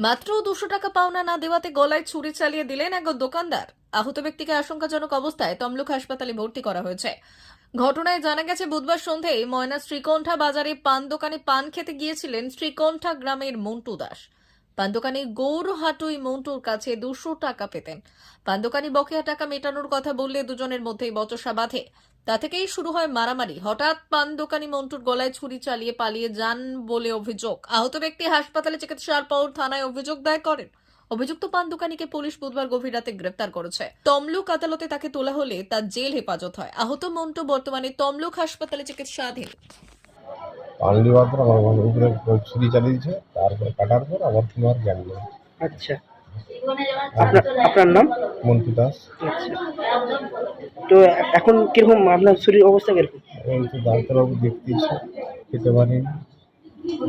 মাত্র দুশো টাকা পাওনা না দেওয়াতে গলায় ছুরি চালিয়ে দিলেন এক দোকানদার। আহত ব্যক্তিকে আশঙ্কাজনক অবস্থায় তমলুক হাসপাতালে ভর্তি করা হয়েছে। ঘটনায় জানা গেছে, বুধবার সন্ধ্যায় ময়না শ্রীকণ্ঠা বাজারে পান দোকানে পান খেতে গিয়েছিলেন শ্রীকণ্ঠা গ্রামের মন্টু দাস। পান দোকানি গৌর হাটুই মন্টুর কাছে দুশো টাকা পেতেন। পান দোকানি বকেয়া টাকা মেটানোর কথা বললে দুজনের মধ্যেই বচসা বাঁধে। তা থেকেই শুরু হয় মারামারি। হঠাৎ পান দোকানি মন্টুর গলায় ছুরি চালিয়ে পালিয়ে যান বলে অভিযোগ। আহত ব্যক্তি হাসপাতালে চিকিৎসার পর থানায় অভিযোগ দায়ের করেন। অভিযুক্ত পান দোকানিকে পুলিশ বুধবার গভীর রাতে গ্রেপ্তার করেছে। তমলুক আদালতে তাকে তোলা হলে তার জেল হেফাজত হয়। আহত মন্টু বর্তমানে তমলুক হাসপাতালে চিকিৎসাধীন। পান দেওয়ার পর আমার ঘরের উপরে ছুরি চালিয়ে দিয়েছে তারপর কাটার পর আমার কোনো আর জ্ঞান নেই। আচ্ছা। আপনার আপনার নাম? মন্টু দাস। আচ্ছা। তো এখন কীরকম আপনার শরীর অবস্থা কীরকম? এই তো ডাক্তারবাবু দেখতেছে খেতে পারি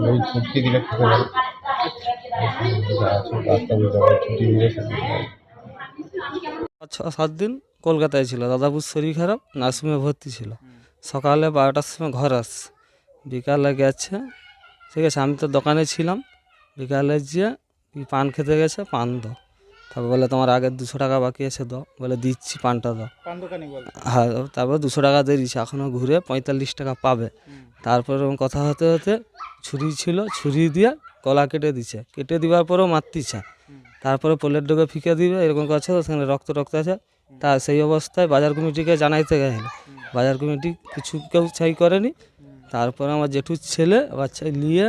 ওই ছুটি দিলে খেতে পারি। ডাক্তারবাবু ছুটি দিয়েছে ছ সাত দিন কলকাতায় ছিল। দাদাবুর শরীর খারাপ নার্সিংহোমে ভর্তি ছিল। সকালে বারোটার সময় ঘর আসছে। বিকালে গেছে ঠিক আছে আমি তো দোকানে ছিলাম। বিকালে কি পান খেতে গেছে পান দাও। তারপর বলে তোমার আগের দুশো টাকা বাকি আছে দাও। বলে দিচ্ছি পানটা দাও। হ্যাঁ তারপর দুশো টাকা দিয়ে দিচ্ছে এখনও ঘুরে পঁয়তাল্লিশ টাকা পাবে। তারপর কথা হতে হতে ছুরি ছিল ছুরি দিয়ে গলা কেটে দিচ্ছে কেটে দেওয়ার পরেও মারতিছে। তারপরে পোলের ডোকে ফিকে দিবে এরকম করছে সেখানে রক্ত রক্ত আছে। তা সেই অবস্থায় বাজার কমিটিকে জানাইতে গেছিল বাজার কমিটি কিছু কেউ ছাই করেনি। তারপরে আমার জেঠুর ছেলে বাচ্চা নিয়ে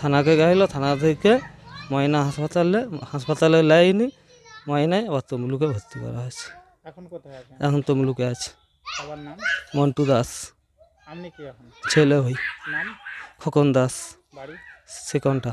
থানাকে গেলো থানা থেকে ময়না হাসপাতালে হাসপাতালে লাইনি ময়নায় আবার তমলুকে ভর্তি করা হয়েছে। এখন কোথায় এখন তমলুকে আছে। নাম? মন্টু দাস। আপনি কি এখন? ছেলে ভাই নাম? খোকন দাস। বাড়ি? সেকন্ডটা